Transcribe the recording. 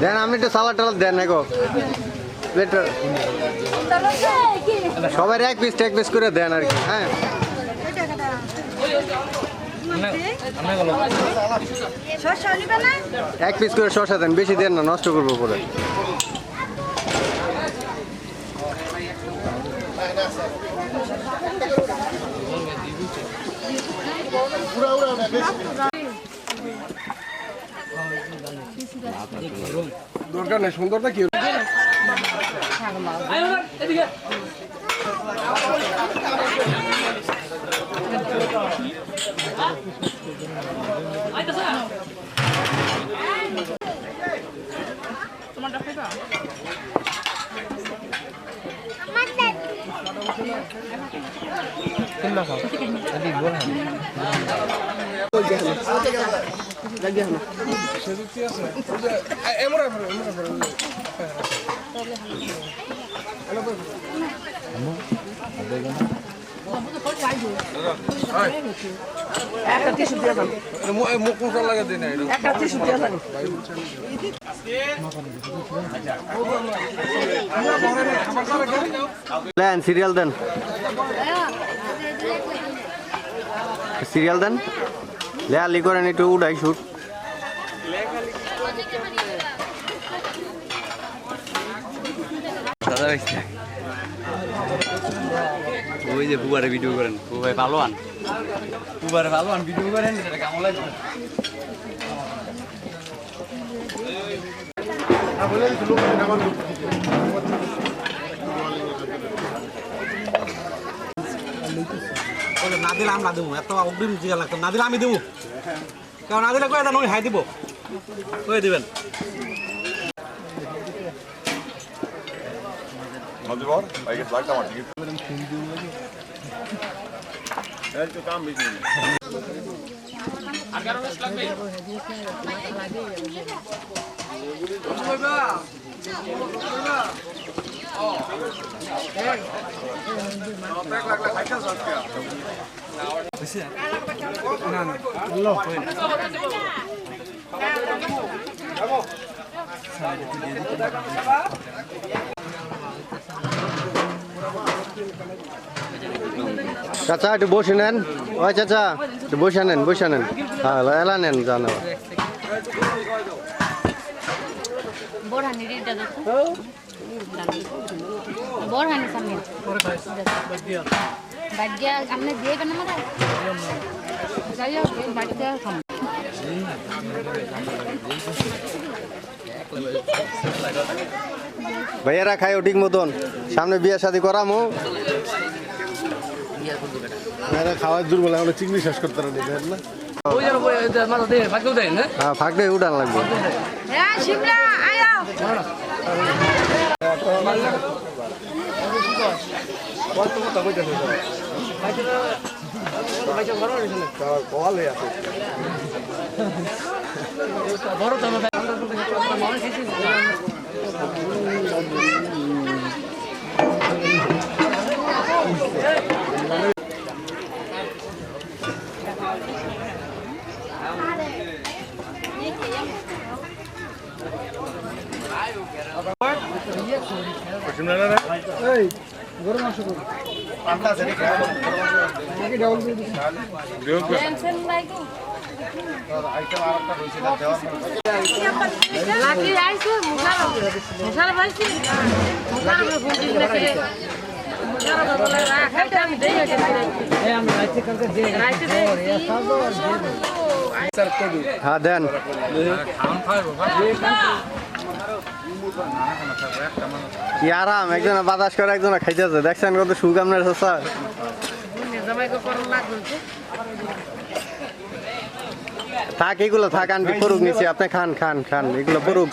দেন আপনি একটু সালাদ টালাদ দেন না গো বেটার সবাই এক পিস এক পিস করে দেন আর কি হ্যাঁ। শস্য নিবে না? এক পিস করে শসা দেন বেশি দেন না নষ্ট করব পরে দরকার নেই সুন্দরটা কি? এমন এমন একটা টিস্যু দিয়ে যান মুখ মুখ লাগে দিন। একটা টিস্যু দিয়ে যান দেন সিরিয়াল দেন সিরিয়াল দেন। লেয়ালি করেন একটু উড়াই শুট ওই যে বুবারে ভিডিও করেন। বুবাই পালোয়ান। বুবারে পালোয়ান ভিডিও করেন কেমন লাগবে দিলে আমরা দেবো এত অগ্রিম জিয়া লাগতো না দিলে আমি দেবো কারণ না দিলে কয়ে দেন ওই হাই দিব। কয়ে দিবেন। like. You চাচা একটু বসে নেন। ওই চাচা একটু বসে নেন বসে নেন। হ্যাঁ এলা নেন জানো বোরহানি বোরহানি আপনি দিয়ে কেন মারা যাই হোক বাড়িতে খাম ভাইয়ারা খাই ঠিক মতন। সামনে বিয়ে শাদি করামো। খাওয়ার দুর্বল এখন চিংড়ি শেষ করতে পারেন না? হ্যাঁ ফাঁক দিয়ে উঠান লাগবে। হ্যাঁ শিমলা আয়ো এই গরম মাংস করুন টেনশন নাই তো। লাকি আইছো মুখারা মুখারা ভাইছি মুখারা মে গুন্ডি নাকি মুখারা বলে রাখাইতে আমি দেই গেছে এই আমি রাইতে কালকে দে রাইতে দে হ্যাঁ দেন। কি আরাম, একজনে বাতাস করে, একজনে খাইতেছে। দেখছেন কত সুখ আপনার লাগছে থাক, এগুলো থাক আনবি পড়ুক নিচে, আপনি খান খান খান, এগুলো পড়ুক